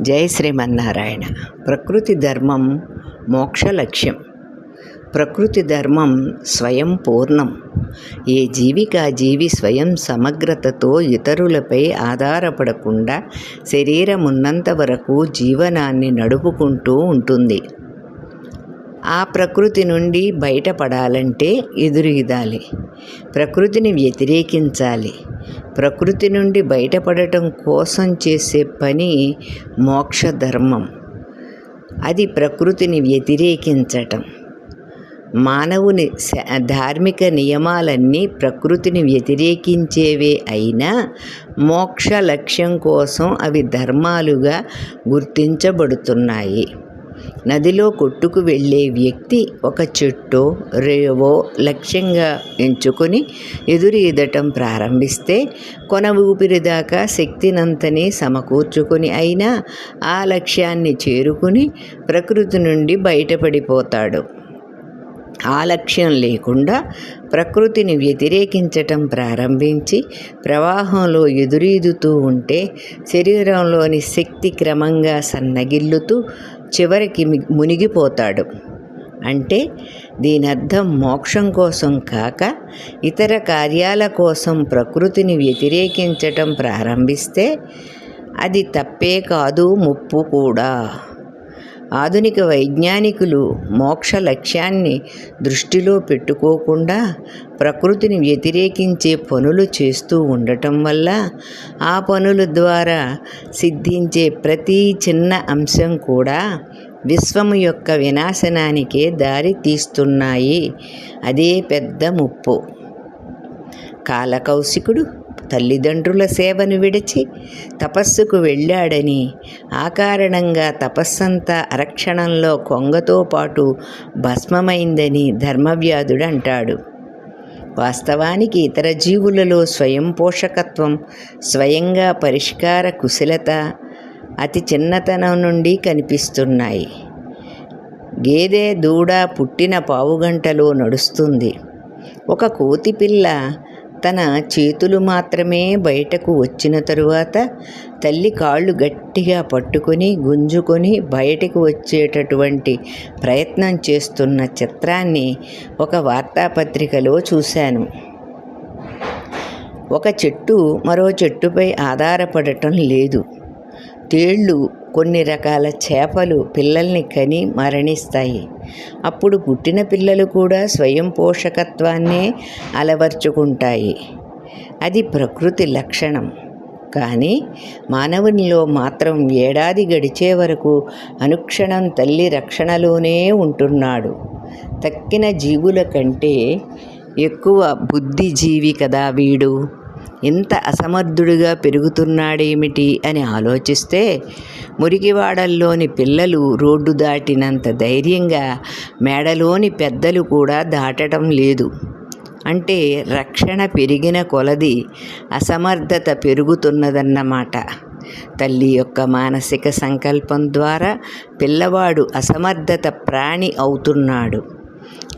జై శ్రీమన్నారాయణ. ప్రకృతి ధర్మం మోక్ష లక్ష్యం. ప్రకృతి ధర్మం స్వయం పూర్ణం. ఏ జీవికి జీవి స్వయం సమగ్రతతో ఇతరులపై ఆధారపడకుండా శరీరమున్నంత వరకు జీవనాన్ని నడుపుకుంటూ ఉంటుంది. ఆ ప్రకృతి నుండి బయటపడాలంటే ఎదురీదాలి ప్రకృతిని వ్యతిరేకించాలి. ప్రకృతి నుండి బయటపడటం కోసం చేసే పని మోక్ష ధర్మం అది ప్రకృతిని వ్యతిరేకించటం. మానవుని ధార్మిక నియమాలన్నీ ప్రకృతిని వ్యతిరేకించేవే అయినా మోక్ష లక్ష్యం కోసం అవి ధర్మాలుగా గుర్తించబడుతున్నాయి. నదిలో కొట్టుకు వెళ్ళే వ్యక్తి ఒక చెట్టో రేవో లక్ష్యంగా ఎంచుకొని ఎదురీదటం ప్రారంభిస్తే కొన ఊపిరి దాకా శక్తినంతని సమకూర్చుకొని అయినా ఆ లక్ష్యాన్ని చేరుకుని ప్రకృతి నుండి బయటపడిపోతాడు. ఆ లక్ష్యం లేకుండా ప్రకృతిని వ్యతిరేకించటం ప్రారంభించి ప్రవాహంలో ఎదురీదుతూ ఉంటే శరీరంలోని శక్తి క్రమంగా సన్నగిల్లుతూ చివరికి మి- మునిగిపోతాడు. అంటే దీని అర్థం మోక్షం కోసం కాక ఇతర కార్యాల కోసం ప్రకృతిని వ్యతిరేకించటం ప్రారంభిస్తే అది తప్పే కాదు ముప్పు కూడా. ఆధునిక వైజ్ఞానికులు మోక్ష లక్ష్యాన్ని దృష్టిలో పెట్టుకోకుండా ప్రకృతిని వ్యతిరేకించే పనులు చేస్తూ ఉండటం వల్ల ఆ పనుల ద్వారా సిద్ధించే ప్రతి చిన్న అంశం కూడా విశ్వము యొక్క వినాశనానికే దారి తీస్తున్నాయి. అదే పెద్ద ముప్పు. కాలకౌశికుడు తల్లిదండ్రుల సేవను విడిచి తపస్సుకు వెళ్ళాడని. ఆ కారణంగా తపస్సంతా అరక్షణంలో కొంగతో పాటు భస్మమైందని ధర్మవ్యాధుడు అంటాడు. వాస్తవానికి ఇతర జీవులలో స్వయం పోషకత్వం స్వయంగా పరిష్కార కుశలత అతి చిన్నతనం నుండి కనిపిస్తున్నాయి. గేదె దూడ పుట్టిన పావుగంటలో నడుస్తుంది. ఒక కోతి పిల్ల తన చేతులు మాత్రమే బయటకు వచ్చిన తరువాత తల్లి కాళ్ళు గట్టిగా పట్టుకొని గుంజుకొని బయటకు వచ్చేటటువంటి ప్రయత్నం చేస్తున్న చిత్రాన్ని ఒక వార్తాపత్రికలో చూశాను. ఒక చెట్టు మరో చెట్టుపై ఆధారపడటం లేదు. తేళ్ళు కొన్ని రకాల చేపలు పిల్లల్ని కని మరణిస్తాయి. అప్పుడు పుట్టిన పిల్లలు కూడా స్వయం పోషకత్వాన్నే అలవర్చుకుంటాయి. అది ప్రకృతి లక్షణం. కానీ మానవునిలో మాత్రం ఏడాది గడిచే వరకు అనుక్షణం తల్లి రక్షణలోనే ఉంటున్నాడు. తక్కిన జీవుల కంటే ఎక్కువ బుద్ధిజీవి కదా వీడు? ఇంత అసమర్థుడిగా పెరుగుతున్నాడేమిటి అని ఆలోచిస్తే మురికివాడల్లోని పిల్లలు రోడ్డు దాటినంత ధైర్యంగా మేడలోని పెద్దలు కూడా దాటడం లేదు. అంటే రక్షణ పెరిగిన కొలది అసమర్థత పెరుగుతున్నదన్నమాట. తల్లి యొక్క మానసిక సంకల్పం ద్వారా పిల్లవాడు అసమర్థత ప్రాణి అవుతున్నాడు.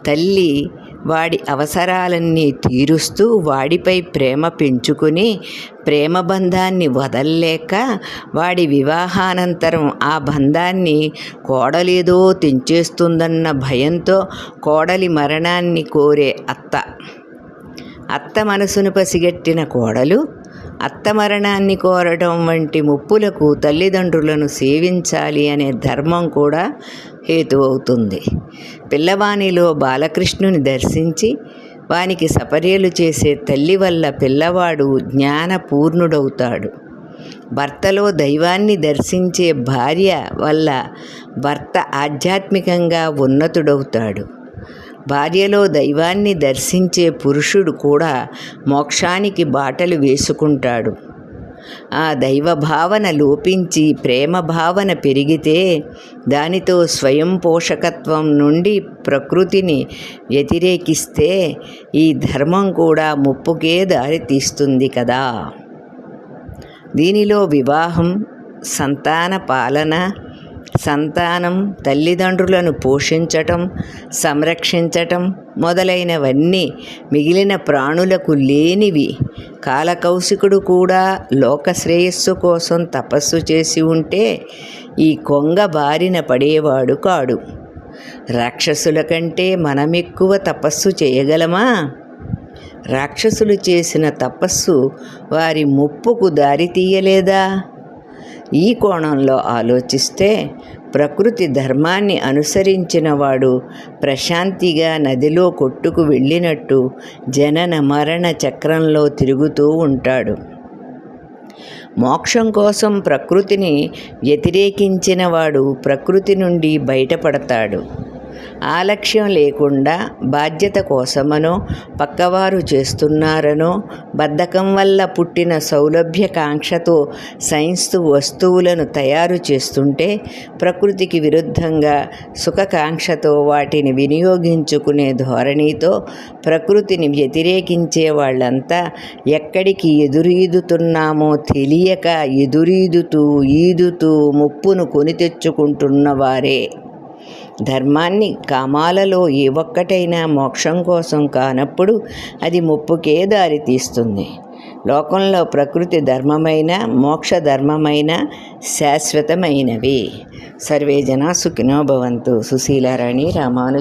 తల్లి వాడి అవసరాలన్నీ తీరుస్తూ వాడిపై ప్రేమ పెంచుకుని ప్రేమ బంధాన్ని వదల్లేక వాడి వివాహానంతరం ఆ బంధాన్ని కోడలేదో తెంచేస్తుందన్న భయంతో కోడలి మరణాన్ని కోరే అత్త. అత్త మనసును పసిగట్టిన కోడలు అత్త మరణాన్ని కోరడం వంటి ముప్పులకు తల్లిదండ్రులను సేవించాలి అనే ధర్మం కూడా హేతు అవుతుంది పిల్లవానిలో బాలకృష్ణుని దర్శించి వానికి సపర్యలు చేసే తల్లి వల్ల పిల్లవాడు జ్ఞానపూర్ణుడవుతాడు. భర్తలో దైవాన్ని దర్శించే భార్య వల్ల భర్త ఆధ్యాత్మికంగా ఉన్నతుడవుతాడు. భార్యలో దైవాన్ని దర్శించే పురుషుడు కూడా మోక్షానికి బాటలు వేసుకుంటాడు. ఆ దైవ భావన లోపించి ప్రేమ భావన పెరిగితే దానితో స్వయం పోషకత్వం నుండి ప్రకృతిని వ్యతిరేకిస్తే ఈ ధర్మం కూడా ముప్పుకే దారి తీస్తుంది కదా. దీనిలో వివాహం సంతాన పాలన సంతానం తల్లిదండ్రులను పోషించటం సంరక్షించటం మొదలైనవన్నీ మిగిలిన ప్రాణులకు లేనివి. కాలకౌశికుడు కూడా లోక శ్రేయస్సు కోసం తపస్సు చేసి ఉంటే ఈ కొంగ బారిన పడేవాడు కాడు. రాక్షసుల కంటే మనమెక్కువ తపస్సు చేయగలమా? రాక్షసులు చేసిన తపస్సు వారి ముప్పుకు దారి తీయలేదా? ఈ కోణంలో ఆలోచిస్తే ప్రకృతి ధర్మాన్ని అనుసరించిన వాడు ప్రశాంతిగా నదిలో కొట్టుకు వెళ్ళినట్టు జనన మరణ చక్రంలో తిరుగుతూ ఉంటాడు. మోక్షం కోసం ప్రకృతిని వ్యతిరేకించిన వాడు ప్రకృతి నుండి బయటపడతాడు. ఆలక్ష్యం లేకుండా బాధ్యత కోసమనో పక్కవారు చేస్తున్నారనో బద్ధకం వల్ల పుట్టిన సౌలభ్యకాంక్షతో సైన్స్తు వస్తువులను తయారు చేస్తుంటే ప్రకృతికి విరుద్ధంగా సుఖకాంక్షతో వాటిని వినియోగించుకునే ధోరణితో ప్రకృతిని వ్యతిరేకించే వాళ్ళంతా ఎక్కడికి ఎదురీదుతున్నామో తెలియక ఎదురీదుతూ ఈదుతూ ముప్పును కొని తెచ్చుకుంటున్నవారే ధర్మాన్ని కామాలలో ఏ ఒక్కటైనా మోక్షం కోసం కానప్పుడు అది ముప్పుకే దారి తీస్తుంది. లోకంలో ప్రకృతి ధర్మమైన మోక్ష ధర్మమైన శాశ్వతమైనవి. సర్వే జనా సుఖినో భవంతు. సుశీలారాణి రామాను